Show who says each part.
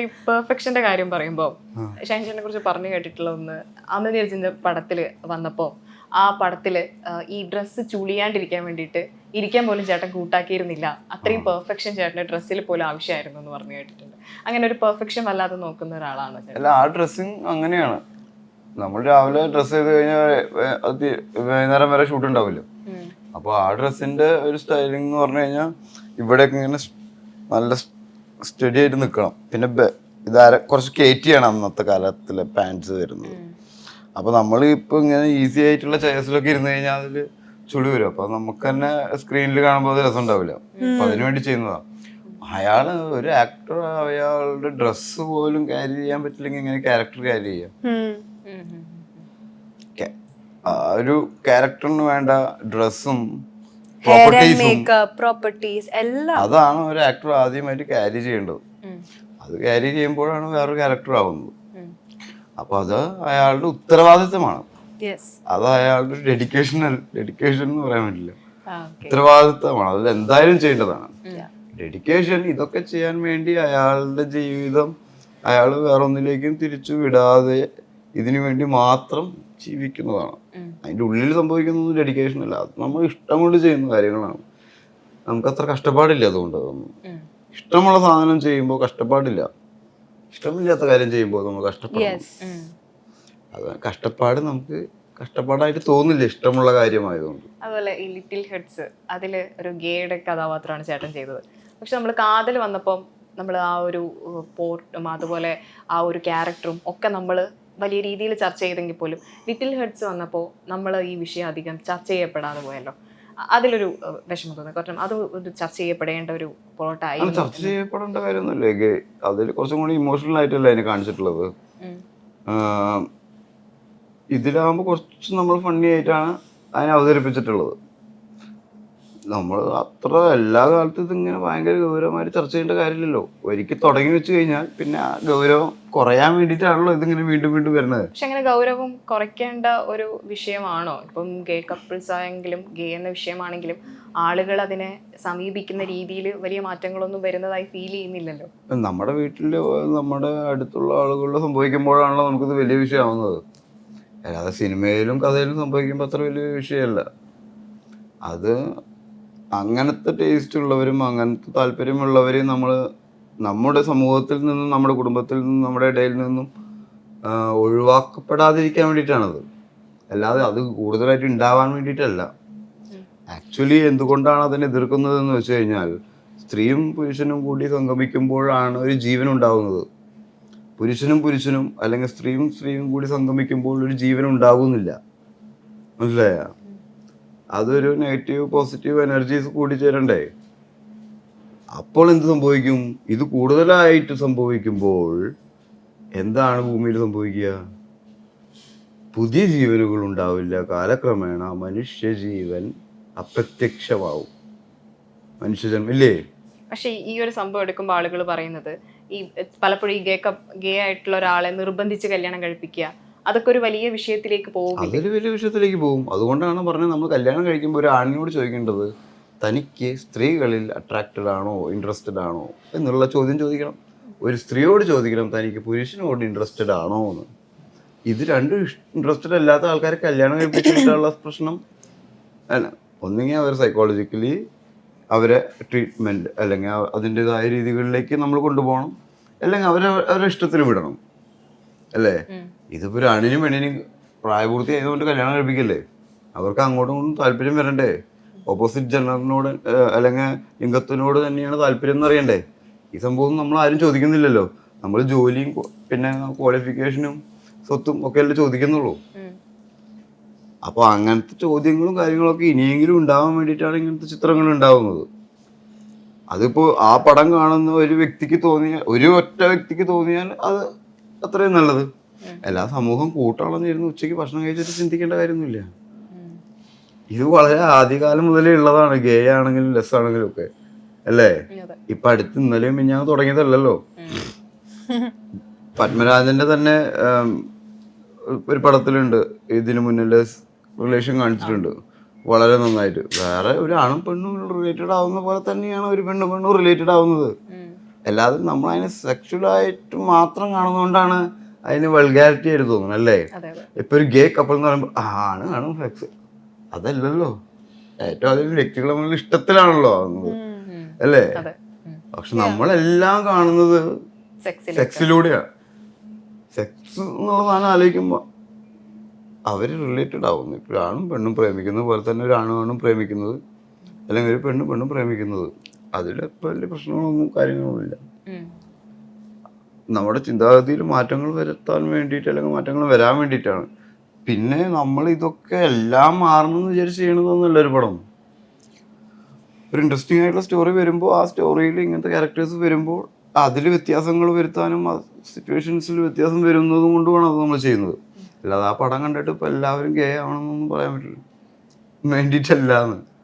Speaker 1: ഈ പെർഫെക്ഷന്റെ കാര്യം പറയുമ്പോൾ ഷൈൻചേട്ടനെ കുറിച്ച് പറഞ്ഞു കേട്ടിട്ടുള്ള ഒന്ന് അമിത് പടത്തിൽ പടത്തിൽ വന്നപ്പോ ആ പടത്തിൽ ഈ ഡ്രസ്സ് ചുളിയാണ്ടിരിക്കാൻ വേണ്ടിയിട്ട് ഇരിക്കാൻ പോലും ചേട്ടൻ കൂട്ടാക്കിയിരുന്നില്ല. അത്രയും പെർഫെക്ഷൻ ചേട്ടന്റെ ഡ്രസ്സിൽ പോലും ആവശ്യമായിരുന്നു എന്ന് പറഞ്ഞു കേട്ടിട്ടുണ്ട്. അങ്ങനെ ഒരു പെർഫെക്ഷൻ വല്ലാതെ നോക്കുന്ന ഒരാളാണ്
Speaker 2: അല്ല ആ ഡ്രസ്സിങ് അങ്ങനെയാണ്. നമ്മൾ രാവിലെ ഡ്രസ്സ് ചെയ്ത് കഴിഞ്ഞാൽ വൈകുന്നേരം വരെ ഷൂട്ട് ഉണ്ടാവില്ല
Speaker 1: അപ്പൊ
Speaker 2: അപ്പോൾ ആ ഡ്രസ്സിന്റെ ഒരു സ്റ്റൈലിംഗ് എന്ന് പറഞ്ഞു കഴിഞ്ഞാൽ ഇവിടെയൊക്കെ ഇങ്ങനെ നല്ല സ്റ്റഡി ആയിട്ട് നിൽക്കണം പിന്നെ ഇതാര കുറച്ച് കയറ്റിയാണ് അന്നത്തെ കാലത്തിലെ പാൻസ് വരുന്നത്. അപ്പോൾ നമ്മൾ ഇപ്പോൾ ഇങ്ങനെ ഈസി ആയിട്ടുള്ള ചെയർസിലൊക്കെ ഇരുന്ന് കഴിഞ്ഞാൽ അതിൽ ചുളി വരും. അപ്പോൾ നമുക്ക് തന്നെ സ്ക്രീനിൽ കാണുമ്പോൾ അത് രസം ഉണ്ടാവില്ല. അപ്പം അതിനു വേണ്ടി ചെയ്യുന്നതാണ് അയാൾ ഒരു ആക്ടർ അയാളുടെ ഡ്രസ്സ് പോലും ക്യാരി ചെയ്യാൻ പറ്റില്ലെങ്കിൽ ഇങ്ങനെ ക്യാരക്ടർ ക്യാരി ചെയ്യാം. ഒരു ക്യാരക്ടറിന് വേണ്ട ഡ്രസ്സും
Speaker 3: ഹെയർ ആൻഡ് മേക്കപ്പ് പ്രോപ്പർട്ടീസ് എല്ലാം.
Speaker 2: അതാണ് ഒരു ആക്ടർ ആദ്യമായിട്ട് ക്യാരി ചെയ്യേണ്ടത്. അത് ക്യാരി ചെയ്യുമ്പോഴാണ് വേറൊരു ക്യാരക്ടർ ആവുന്നത്. അപ്പൊ അത് അയാളുടെ ഉത്തരവാദിത്തമാണ് അത് അയാളുടെ ഡെഡിക്കേഷൻ ഡെഡിക്കേഷൻ എന്ന് പറയാൻ പറ്റില്ല. ഉത്തരവാദിത്തമാണ് അത് എന്തായാലും ചെയ്യേണ്ടതാണ്. ഡെഡിക്കേഷൻ ഇതൊക്കെ ചെയ്യാൻ വേണ്ടി അയാളുടെ ജീവിതം അയാൾ വേറൊന്നിലേക്കും തിരിച്ചു വിടാതെ ഇതിനു വേണ്ടി മാത്രം ജീവിക്കുന്നതാണ്. അതിന്റെ ഉള്ളിൽ സംഭവിക്കുന്ന ഡെഡിക്കേഷൻ അല്ല. അത് നമ്മൾ ഇഷ്ടം കൊണ്ട് ചെയ്യുന്ന കാര്യങ്ങളാണ്. നമുക്ക് അത്ര കഷ്ടപ്പാടില്ല അതുകൊണ്ട്. അതൊന്നും ഇഷ്ടമുള്ള സാധനം ചെയ്യുമ്പോൾ കഷ്ടപ്പാടില്ല. ഇഷ്ടമില്ലാത്ത കാര്യം ചെയ്യുമ്പോൾ നമ്മൾ
Speaker 1: കഷ്ടപ്പെടും.
Speaker 2: അത് കഷ്ടപ്പാട് നമുക്ക് കഷ്ടപ്പാടായിട്ട് തോന്നില്ല. ഇഷ്ടമുള്ള കാര്യമായതുകൊണ്ട്.
Speaker 1: അതുപോലെ ഈ ലിറ്റിൽ ഹെഡ്സ് അതിൽ ഒരു ഗേയുടെ കഥാപാത്രമാണ് ചേട്ടൻ ചെയ്തത്. പക്ഷെ നമ്മൾ കാതൽ വന്നപ്പം നമ്മൾ ആ ഒരു പോർട്ടും അതുപോലെ ആ ഒരു ക്യാരക്ടറും ഒക്കെ നമ്മൾ വലിയ രീതിയിൽ ചർച്ച ചെയ്തെങ്കിൽ പോലും ലിറ്റിൽ ഹെഡ്സ് വന്നപ്പോൾ നമ്മൾ ഈ വിഷയം അധികം ചർച്ച ചെയ്യപ്പെടാതെ പോയല്ലോ. അതിലൊരു വിഷമം തോന്നി. കാരണം അത് ഒരു ചർച്ച ചെയ്യപ്പെടേണ്ട ഒരു പ്ലോട്ടായി
Speaker 2: ചർച്ച ചെയ്യപ്പെടേണ്ട കാര്യമൊന്നുമില്ല. അതിൽ കുറച്ചും കൂടി ഇമോഷണൽ ആയിട്ടല്ല അതിനെ കാണിച്ചിട്ടുള്ളത്. ഇതിലാകുമ്പോൾ കുറച്ച് നമ്മൾ ഫണ്ണി ആയിട്ടാണ് അതിനെ അവതരിപ്പിച്ചിട്ടുള്ളത്. നമ്മൾ അത്ര എല്ലാ കാലത്തും ഇങ്ങനെ ഭയങ്കര ഗൗരവമായിട്ട് ചർച്ച ചെയ്യേണ്ട കാര്യമില്ലല്ലോ. ഒരിക്കൽ തുടങ്ങി വെച്ച് കഴിഞ്ഞാൽ പിന്നെ ആ ഗൗരവം കുറയാൻ വേണ്ടിയിട്ടാണല്ലോ ഇതിങ്ങനെ വീണ്ടും വീണ്ടും വരുന്നത്.
Speaker 1: പക്ഷെ അങ്ങനെ ഗൗരവം കുറയ്ക്കേണ്ട ഒരു വിഷയമാണോ? ഇപ്പം ഗേ കപ്പിൾസ് ആയെങ്കിലും ഗേ എന്ന വിഷയമാണെങ്കിലും ആളുകൾ അതിനെ സമീപിക്കുന്ന രീതിയിൽ വലിയ മാറ്റങ്ങളൊന്നും വരുന്നതായി ഫീൽ ചെയ്യുന്നില്ലല്ലോ?
Speaker 2: നമ്മുടെ വീട്ടിൽ നമ്മുടെ അടുത്തുള്ള ആളുകളിൽ സംഭവിക്കുമ്പോഴാണല്ലോ നമുക്കിത് വലിയ വിഷയമാവുന്നത്. അല്ലാതെ സിനിമയിലും കഥയിലും സംഭവിക്കുമ്പോൾ അത്ര വലിയ വിഷയമല്ല. അത് അങ്ങനത്തെ ടേസ്റ്റ് ഉള്ളവരും അങ്ങനത്തെ താല്പര്യമുള്ളവരെയും നമ്മൾ നമ്മുടെ സമൂഹത്തിൽ നിന്നും നമ്മുടെ കുടുംബത്തിൽ നിന്നും നമ്മുടെ ഇടയിൽ നിന്നും ഒഴിവാക്കപ്പെടാതിരിക്കാൻ വേണ്ടിയിട്ടാണത്. അല്ലാതെ അത് കൂടുതലായിട്ട് ഉണ്ടാവാൻ വേണ്ടിയിട്ടല്ല. ആക്ച്വലി എന്തുകൊണ്ടാണ് അതിനെ എതിർക്കുന്നത് എന്ന് വെച്ച് കഴിഞ്ഞാൽ സ്ത്രീയും പുരുഷനും കൂടി സംഗമിക്കുമ്പോഴാണ് ഒരു ജീവൻ ഉണ്ടാകുന്നത് പുരുഷനും പുരുഷനും അല്ലെങ്കിൽ സ്ത്രീയും സ്ത്രീയും കൂടി സംഗമിക്കുമ്പോൾ ഒരു ജീവൻ ഉണ്ടാകുന്നില്ല മനസ്സിലായ? അതൊരു നെഗറ്റീവ് പോസിറ്റീവ് എനർജീസ് കൂടി ചേരണ്ടേ അപ്പോൾ എന്ത് സംഭവിക്കും? ഇത് കൂടുതലായിട്ട് സംഭവിക്കുമ്പോൾ എന്താണ് ഭൂമിയിൽ സംഭവിക്കുക? പുതിയ ജീവനുകൾ ഉണ്ടാവില്ല. കാലക്രമേണ മനുഷ്യജീവൻ അപ്രത്യക്ഷമാവും. മനുഷ്യജന്മം ഇല്ലേ?
Speaker 1: പക്ഷെ ഈ ഒരു സംഭവം എടുക്കുമ്പോൾ ആളുകൾ പറയുന്നത് ഈ പലപ്പോഴും ഈ ഗേ ഗേ ആയിട്ടുള്ള ഒരാളെ നിർബന്ധിച്ച് കല്യാണം കഴിപ്പിക്കുക. അതൊക്കെ ഒരു വലിയ വിഷയത്തിലേക്ക് പോകും
Speaker 2: അതൊരു വലിയ വിഷയത്തിലേക്ക് പോകും. അതുകൊണ്ടാണ് പറഞ്ഞത് നമ്മൾ കല്യാണം കഴിക്കുമ്പോൾ ഒരു ആണിനോട് ചോദിക്കേണ്ടത് തനിക്ക് സ്ത്രീകളിൽ അട്രാക്റ്റഡ് ആണോ ഇൻട്രസ്റ്റഡ് ആണോ? എന്നുള്ള ചോദ്യം ചോദിക്കണം. ഒരു സ്ത്രീയോട് ചോദിക്കണം തനിക്ക് പുരുഷനോട് ഇൻട്രസ്റ്റഡ് ആണോ? എന്ന്. ഇത് രണ്ടും ഇൻട്രസ്റ്റഡ് അല്ലാത്ത ആൾക്കാരെ കല്യാണം കഴിപ്പിച്ചിട്ടുള്ള പ്രശ്നം അല്ല. ഒന്നുകിൽ അവർ സൈക്കോളജിക്കലി അവരെ ട്രീറ്റ്മെന്റ് അല്ലെങ്കിൽ അതിന്റെതായ രീതികളിലേക്ക് നമ്മൾ കൊണ്ടുപോകണം. അല്ലെങ്കിൽ അവരെ അവരുടെ ഇഷ്ടത്തിന് വിടണം. അല്ലേ? ഇതിപ്പോ ഒരു അണിനും പെണ്ണിനും പ്രായപൂർത്തി ആയതുകൊണ്ട് കല്യാണം കഴിപ്പിക്കല്ലേ? അവർക്ക് അങ്ങോട്ടും ഇങ്ങോട്ടും താല്പര്യം വരണ്ടേ? ഓപ്പോസിറ്റ് ജെൻഡറിനോട് അല്ലെങ്കിൽ ലിംഗത്തിനോട് തന്നെയാണ് താല്പര്യം എന്ന് അറിയണ്ടേ? ഈ സംഭവം നമ്മൾ ആരും ചോദിക്കുന്നില്ലല്ലോ. നമ്മൾ ജോലിയും പിന്നെ ക്വാളിഫിക്കേഷനും സ്വത്തും ഒക്കെ അല്ലേ ചോദിക്കുന്നുള്ളൂ. അപ്പോൾ അങ്ങനത്തെ ചോദ്യങ്ങളും കാര്യങ്ങളൊക്കെ ഇനിയെങ്കിലും ഉണ്ടാവാൻ വേണ്ടിയിട്ടാണ് ഇങ്ങനത്തെ ചിത്രങ്ങൾ ഉണ്ടാവുന്നത്. അതിപ്പോ ആ പടം കാണുന്ന ഒരു വ്യക്തിക്ക് തോന്നിയാൽ ഒരു ഒറ്റ വ്യക്തിക്ക് തോന്നിയാൽ അത് അത്രയും നല്ലത്. എല്ലാ സമൂഹം കൂട്ടളഞ്ഞിരുന്ന് ഉച്ചയ്ക്ക് ഭക്ഷണം കഴിച്ചിട്ട് ചിന്തിക്കേണ്ട കാര്യമൊന്നുമില്ല. ഇത് വളരെ ആദ്യകാലം മുതലേ ഉള്ളതാണ്. ഗേ ആണെങ്കിലും ലെസ് ആണെങ്കിലും ഒക്കെ. അല്ലേ? ഇപ്പൊ അടുത്ത് ഇന്നലെയും ഞാൻ തുടങ്ങിയതല്ലല്ലോ. പത്മരാജന്റെ തന്നെ ഒരു പടത്തിലുണ്ട്. ഇതിനു മുന്നിലെ റിലേഷൻ കാണിച്ചിട്ടുണ്ട്. വളരെ നന്നായിട്ട്. വേറെ ഒരു ആണും പെണ്ണും റിലേറ്റഡ് ആവുന്ന പോലെ തന്നെയാണ് ഒരു പെണ്ണും പെണ്ണും റിലേറ്റഡ് ആവുന്നത്. അല്ലാതെ നമ്മൾ അതിനെ സെക്ഷുവലായിട്ട് മാത്രം കാണുന്നതുകൊണ്ടാണ് അതിന് വൾഗാരിറ്റി ആയിട്ട് തോന്നണം അല്ലേ? ഇപ്പൊ ഒരു ഗേ കപ്പിൾ എന്ന് പറയുമ്പോൾ ആണ് ആണ് കാണും സെക്സ് അതല്ലല്ലോ. ഏറ്റവും അധികം വ്യക്തികൾ ഇഷ്ടത്തിലാണല്ലോ
Speaker 1: ആകുന്നത്
Speaker 2: അല്ലേ? പക്ഷെ നമ്മളെല്ലാം കാണുന്നത് സെക്സിലൂടെയാണ് സെക്സ് എന്നുള്ള സാധനം ആലോചിക്കുമ്പോൾ അവർ റിലേറ്റഡ് ആവുന്നു ഇപ്പോൾ ആണും പെണ്ണും പ്രേമിക്കുന്നത് പോലെ തന്നെ ഒരു ആണും ആണും പ്രേമിക്കുന്നത്. അല്ലെങ്കിൽ ഒരു പെണ്ണും പെണ്ണും പ്രേമിക്കുന്നത്. അതിൽ വലിയ പ്രശ്നങ്ങളൊന്നും കാര്യങ്ങളൊന്നും ഇല്ല നമ്മുടെ ചിന്താഗതിയിൽ മാറ്റങ്ങൾ വരുത്താൻ വേണ്ടിയിട്ട് അല്ലെങ്കിൽ മാറ്റങ്ങൾ വരാൻ വേണ്ടിയിട്ടാണ്. പിന്നെ നമ്മൾ ഇതൊക്കെ എല്ലാം മാറണമെന്ന് വിചാരിച്ച് ചെയ്യണതൊന്നുമല്ല ഒരു പടം. ഒരു ഇൻട്രസ്റ്റിംഗ് ആയിട്ടുള്ള സ്റ്റോറി വരുമ്പോൾ ആ സ്റ്റോറിയിൽ ഇങ്ങനത്തെ ക്യാരക്ടേഴ്സ് വരുമ്പോൾ അതിൽ വ്യത്യാസങ്ങൾ വരുത്താനും ആ സിറ്റുവേഷൻസിൽ വ്യത്യാസം വരുന്നതും കൊണ്ടുമാണ് അത് നമ്മൾ ചെയ്യുന്നത്. അല്ലാതെ ആ പടം കണ്ടിട്ട് ഇപ്പോൾ എല്ലാവരും ഗേ ആവണമെന്നൊന്നും പറയാൻ പറ്റില്ല. വേണ്ടിയിട്ടല്ല എന്ന്